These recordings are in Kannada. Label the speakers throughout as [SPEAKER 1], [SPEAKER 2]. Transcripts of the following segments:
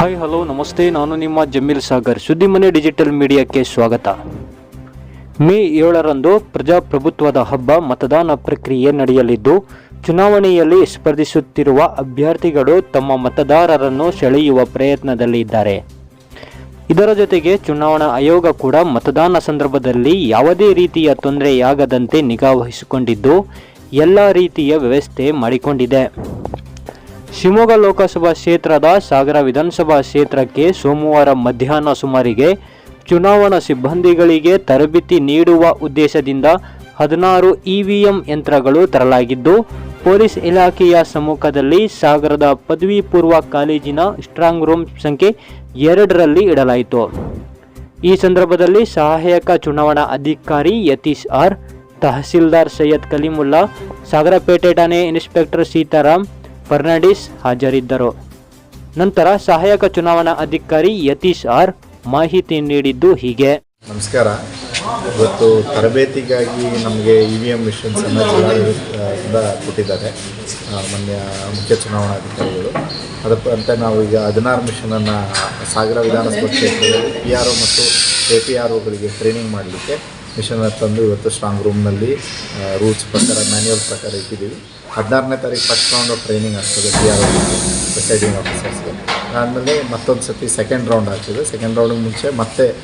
[SPEAKER 1] ಹಾಯ್ ಹಲೋ ನಮಸ್ತೆ. ನಾನು ನಿಮ್ಮ ಜಮೀಲ್ ಸಾಗರ್. ಸುದ್ದಿಮನೆ ಡಿಜಿಟಲ್ ಮೀಡಿಯಾಕ್ಕೆ ಸ್ವಾಗತ. ಮೇ ಏಳರಂದು ಪ್ರಜಾಪ್ರಭುತ್ವದ ಹಬ್ಬ, ಮತದಾನ ಪ್ರಕ್ರಿಯೆ ನಡೆಯಲಿದ್ದು, ಚುನಾವಣೆಯಲ್ಲಿ ಸ್ಪರ್ಧಿಸುತ್ತಿರುವ ಅಭ್ಯರ್ಥಿಗಳು ತಮ್ಮ ಮತದಾರರನ್ನು ಸೆಳೆಯುವ ಪ್ರಯತ್ನದಲ್ಲಿದ್ದಾರೆ. ಇದರ ಜೊತೆಗೆ ಚುನಾವಣಾ ಆಯೋಗ ಕೂಡ ಮತದಾನ ಸಂದರ್ಭದಲ್ಲಿ ಯಾವುದೇ ರೀತಿಯ ತೊಂದರೆಯಾಗದಂತೆ ನಿಗಾ ವಹಿಸಿಕೊಂಡಿದ್ದು, ಎಲ್ಲ ರೀತಿಯ ವ್ಯವಸ್ಥೆ ಮಾಡಿಕೊಂಡಿದೆ. ಶಿವಮೊಗ್ಗ ಲೋಕಸಭಾ ಕ್ಷೇತ್ರದ ಸಾಗರ ವಿಧಾನಸಭಾ ಕ್ಷೇತ್ರಕ್ಕೆ ಸೋಮವಾರ ಮಧ್ಯಾಹ್ನ ಸುಮಾರಿಗೆ ಚುನಾವಣಾ ಸಿಬ್ಬಂದಿಗಳಿಗೆ ತರಬೇತಿ ನೀಡುವ ಉದ್ದೇಶದಿಂದ ಹದಿನಾರು ಇವಿಎಂ ಯಂತ್ರಗಳು ತರಲಾಗಿದ್ದು, ಪೊಲೀಸ್ ಇಲಾಖೆಯ ಸಮ್ಮುಖದಲ್ಲಿ ಸಾಗರದ ಪದವಿ ಪೂರ್ವ ಕಾಲೇಜಿನ ಸ್ಟ್ರಾಂಗ್ ರೂಮ್ ಸಂಖ್ಯೆ ಎರಡರಲ್ಲಿ ಇಡಲಾಯಿತು. ಈ ಸಂದರ್ಭದಲ್ಲಿ ಸಹಾಯಕ ಚುನಾವಣಾ ಅಧಿಕಾರಿ ಯತೀಶ್ ಆರ್, ತಹಸೀಲ್ದಾರ್ ಸೈಯದ್ ಕಲೀಮುಲ್ಲಾ, ಸಾಗರಪೇಟೆ ಠಾಣೆ ಇನ್ಸ್ಪೆಕ್ಟರ್ ಸೀತಾರಾಮ್ ಫರ್ನಾಂಡಿಸ್ ಹಾಜರಿದ್ದರು. ನಂತರ ಸಹಾಯಕ ಚುನಾವಣಾ ಅಧಿಕಾರಿ ಯತೀಶ್ ಆರ್ ಮಾಹಿತಿ ನೀಡಿದ್ದು ಹೀಗೆ.
[SPEAKER 2] ನಮಸ್ಕಾರ. ಇವತ್ತು ತರಬೇತಿಗಾಗಿ ನಮಗೆ ಇ ವಿ ಎಂ ಮಿಷನ್ಸನ್ನು ಜಿಲ್ಲಾಡಳಿತದಿಂದ ಕೊಟ್ಟಿದ್ದಾರೆ ಮೊನ್ನೆ ಮುಖ್ಯ ಚುನಾವಣಾಧಿಕಾರಿಗಳು ಅದಕ್ಕಂತೆ ನಾವು ಈಗ ಹದಿನಾರು ಮಿಷನನ್ನು ಸಾಗರ ವಿಧಾನಸಭಾ ಕ್ಷೇತ್ರದಲ್ಲಿ ಪಿ ಆರ್ ಒ ಮತ್ತು ಎ ಪಿ ಆರ್ ಒಗಳಿಗೆ ಟ್ರೈನಿಂಗ್ ಮಾಡಲಿಕ್ಕೆ ಮಿಷನ್ ತಂದು ಇವತ್ತು ಸ್ಟ್ರಾಂಗ್ ರೂಮ್ನಲ್ಲಿ ರೂಲ್ಸ್ ಪ್ರಕಾರ ಮ್ಯಾನ್ಯುವಲ್ ಪ್ರಕಾರ ಇಟ್ಟಿದ್ದೀವಿ. ಹದಿನಾರನೇ ತಾರೀಕು ಫಸ್ಟ್ ರೌಂಡ್ ಆಫ್ ಟ್ರೈನಿಂಗ್ ಆಗ್ತದೆ ಪಿ ಆರ್ ಪ್ರಿಸೈಡಿಂಗ್ ಆಫೀಸರ್ಸ್ಗೆ ಆದಮೇಲೆ ಮತ್ತೊಂದು ಸತಿ ಸೆಕೆಂಡ್ ರೌಂಡ್ ಆಗ್ತದೆ. ಸೆಕೆಂಡ್ ರೌಂಡಿಗೆ ಮುಂಚೆ ಮತ್ತೆ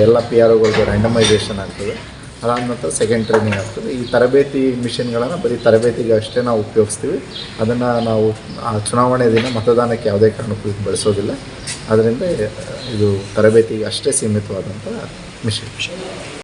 [SPEAKER 2] ಎಲ್ಲ ಪಿ ಆರ್ ಒಗಳಿಗೆ ರ್ಯಾಂಡಮೈಸೇಷನ್ ಆಗ್ತದೆ. ಅದಾದ ನಂತರ ಸೆಕೆಂಡ್ ಟ್ರೈನಿಂಗ್ ಆಗ್ತದೆ. ಈ ತರಬೇತಿ ಮಿಷಿನ್ಗಳನ್ನು ಬರೀ ತರಬೇತಿಗೆ ಅಷ್ಟೇ ನಾವು ಉಪಯೋಗಿಸ್ತೀವಿ. ಅದನ್ನು ನಾವು, ಆ, ಚುನಾವಣೆ ದಿನ ಮತದಾನಕ್ಕೆ ಯಾವುದೇ ಕಾರಣಕ್ಕೂ ಬಳಸೋದಿಲ್ಲ. ಅದರಿಂದ ಇದು ತರಬೇತಿಗೆ ಅಷ್ಟೇ ಸೀಮಿತವಾದಂಥ ಮಿಷನ್.